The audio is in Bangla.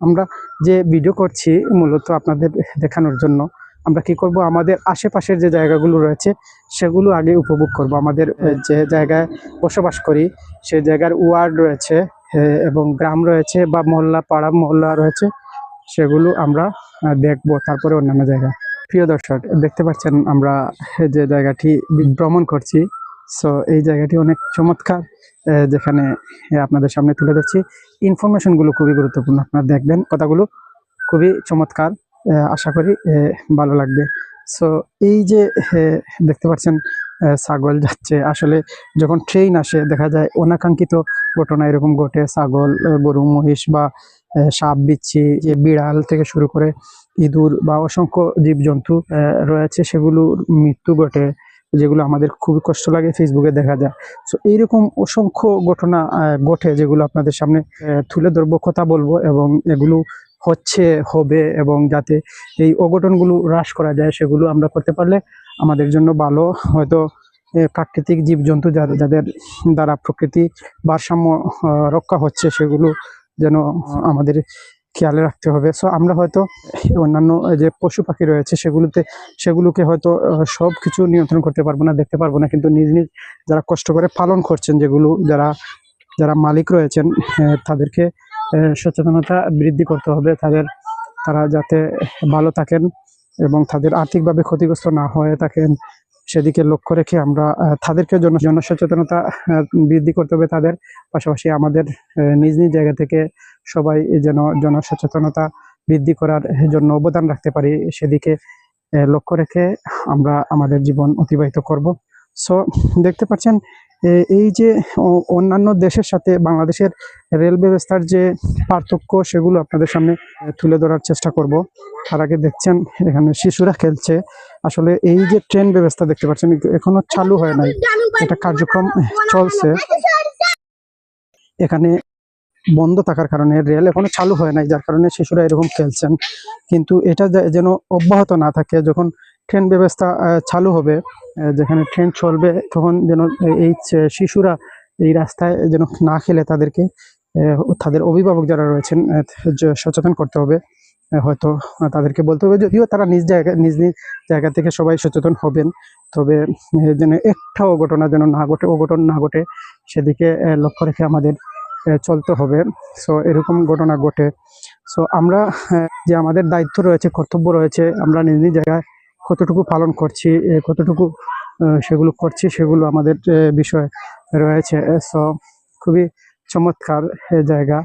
আমরা যে ভিডিও করছি মূলত আপনাদের দেখানোর জন্য, আমরা কি করব? আমাদের আশেপাশের যে জায়গাগুলো রয়েছে, সেগুলো আগে উপভোগ করব। আমাদের যে জায়গায় বসবাস করি, সেই জায়গার ওয়ার্ড রয়েছে এবং গ্রাম রয়েছে, বা মহল্লা, পাড়া, মহল্লা রয়েছে, সেগুলো আমরা দেখব তারপরে অন্যান্য জায়গা প্রিয় দর্শক, দেখতে পাচ্ছেন আমরা যে জায়গাটি ভ্রমণ করছি। সো এই জায়গাটি অনেক চমৎকার যেখানে আপনাদের সামনে তুলে ধরছি। ইনফরমেশনগুলো খুবই গুরুত্বপূর্ণ, আপনারা দেখবেন কথাগুলো খুবই চমৎকার আশা করি ভালো লাগবে। সো এই যে দেখতে পাচ্ছেন ছাগল যাচ্ছে। আসলে যখন ট্রেন আসে, দেখা যায় অনাকাঙ্ক্ষিত ঘটনা এরকম ঘটে। ছাগল গরু, মহিষ বা সাপ, বিচ্ছি, যে বিড়াল থেকে শুরু করে ইঁদুর বা অসংখ্য জীবজন্তু রয়েছে, সেগুলোর মৃত্যু ঘটে। যেগুলো আমাদের খুবই কষ্ট লাগে ফেসবুকে দেখা যায়। সো এইরকম অসংখ্য ঘটনা ঘটে যেগুলো আপনাদের সামনে তুলে ধরবো, কথা বলব এবং এগুলো হচ্ছে, হবে এবং যাতে এই অঘটনগুলো হ্রাস করা যায়, সেগুলো আমরা করতে পারলে আমাদের জন্য ভালো। হয়তো প্রাকৃতিক জীবজন্তু যাদের যাদের দ্বারা প্রকৃতি ভারসাম্য রক্ষা হচ্ছে, সেগুলো যেন আমাদের খেয়ালে রাখতে হবে। সো আমরা হয়তো অন্যান্য যে পশু পাখি রয়েছে সেগুলোতে সেগুলোকে হয়তো সব কিছু নিয়ন্ত্রণ করতে পারব না দেখতে পারব না। কিন্তু নিজ নিজ যারা কষ্ট করে পালন করছেন যেগুলো যারা যারা মালিক রয়েছেন তাদেরকে আহ, সচেতনতা বৃদ্ধি করতে হবে। তাদের তারা যাতে ভালো থাকেন এবং তাদের আর্থিকভাবে ক্ষতিগ্রস্ত না হয়ে থাকেন। সেদিকে লক্ষ্য রেখে আমরা তাদেরকে জন, জনসচেতনতা বৃদ্ধি করতে হবে তাদের। পাশাপাশি আমাদের নিজ নিজ জায়গা থেকে সবাই যেন জনসচেতনতা বৃদ্ধি করার জন্য অবদান রাখতে পারি সেদিকে লক্ষ্য রেখে আমরা আমাদের জীবন অতিবাহিত করব। সো দেখতে পাচ্ছেন এই যে অন্যান্য দেশের সাথে বাংলাদেশের রেল ব্যবস্থার যে পার্থক্য সেগুলো আপনাদের সামনে তুলে ধরার চেষ্টা করব। তার আগে দেখছেন, এখানে শিশুরা খেলছে। আসলে এই যে ট্রেন ব্যবস্থা দেখতে পাচ্ছেন এখনও চালু হয় নাই। এটা কার্যক্রম চলছে। এখানে বন্ধ থাকার কারণে রেল এখনও চালু হয় নাই, যার কারণে শিশুরা এরকম খেলছেন। কিন্তু এটা যেন অব্যাহত না থাকে, যখন ট্রেন ব্যবস্থা চালু হবে যেখানে ট্রেন চলবে, তখন যেন এই শিশুরা এই রাস্তায় যেন না খেলে তাদেরকে তাদের অভিভাবক যারা রয়েছেন সচেতন করতে হবে হয়তো তাদেরকে বলতে হবে, যদিও তারা নিজ জায়গা, নিজ নিজ জায়গা থেকে সবাই সচেতন হবেন, তবে যেন একটাও ঘটনা যেন না ঘটে, অঘটন না ঘটে, সেদিকে লক্ষ্য রেখে আমাদের চলতে হবে। সো এরকম ঘটনা ঘটে। সো আমরা যে আমাদের দায়িত্ব রয়েছে, কর্তব্য রয়েছে, আমরা নিজ নিজ জায়গায় কতটুকু পালন করছি কতটুকু সেগুলো করছি সেগুলো আমাদের বিষয় রয়েছে। সো খুবই চমৎকার জায়গা।